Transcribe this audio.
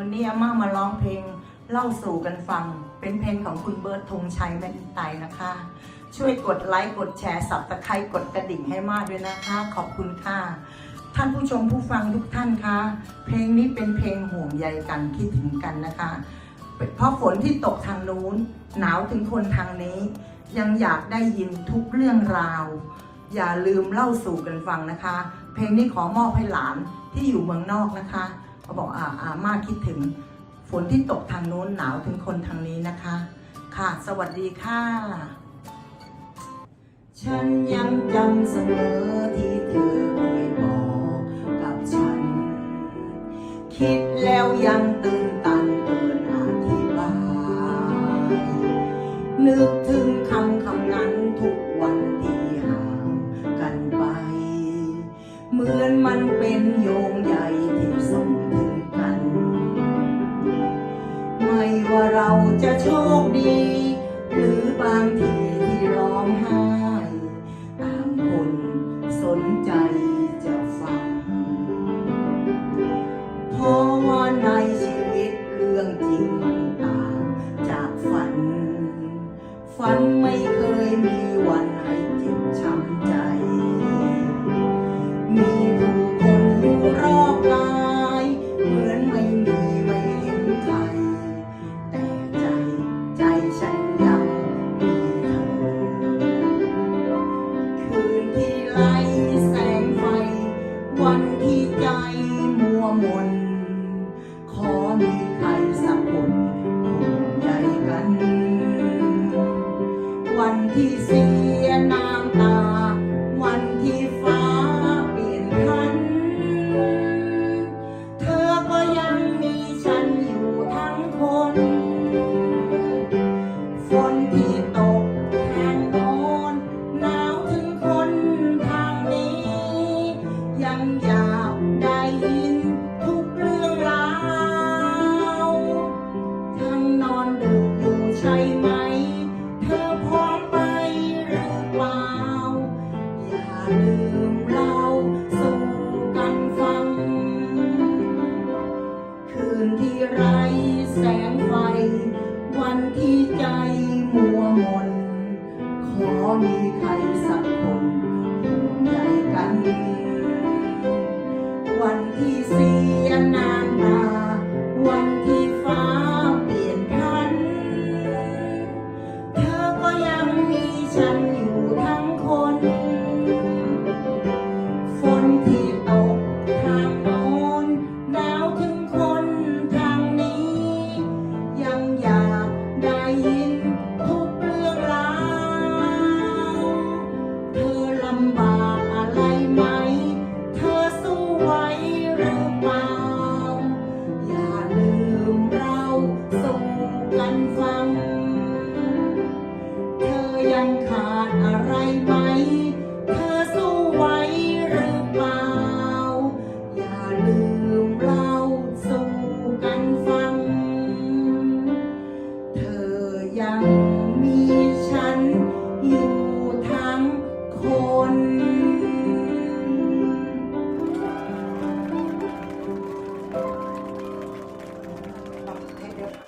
วันนี้อาม่ามาร้องเพลงเล่าสู่กันฟัง เป็นเพลงของคุณเบิร์ตธงชัยแม่นไตนะคะ ช่วยกดไลค์กดแชร์สับตะไคร้กดกระดิ่งให้มากด้วยนะคะ ขอบคุณค่ะ ท่านผู้ชมผู้ฟังทุกท่านคะ เพลงนี้เป็นเพลงห่วงใยกันคิดถึงกันนะคะ เพราะฝนที่ตกทางนู้น หนาวถึงคนทางนี้ ยังอยากได้ยินทุกเรื่องราว อย่าลืมเล่าสู่กันฟังนะคะ เพลงนี้ขอมอบให้หลานที่อยู่เมืองนอกนะคะ เขาบอกอาอาม่าคิดถึงฝนที่ตกทางโน้นหนาวถึงคนทางนี้นะคะ ค่ะ สวัสดีค่ะ ฉันยังจำเสมอที่เธอเคยบอกกับฉัน คิดแล้วยังตื่นตันเกินอธิบาย นึกถึงคำคำนั้นทุกวันที่ เหมือนมันเป็นโยงใยที่ส่งถึงกัน ไม่ว่าเราจะโชคดี หรือบางทีที่ร้องไห้ต่างคนสนใจจะฟังเพราะว่าในชีวิตเรื่องจริงมันต่างจากฝัน ฝันไม่ นที่ไรแสงไฟ วันที่ใจมัวมน ขอมีใครสักคนห่วงใยกัน olhar.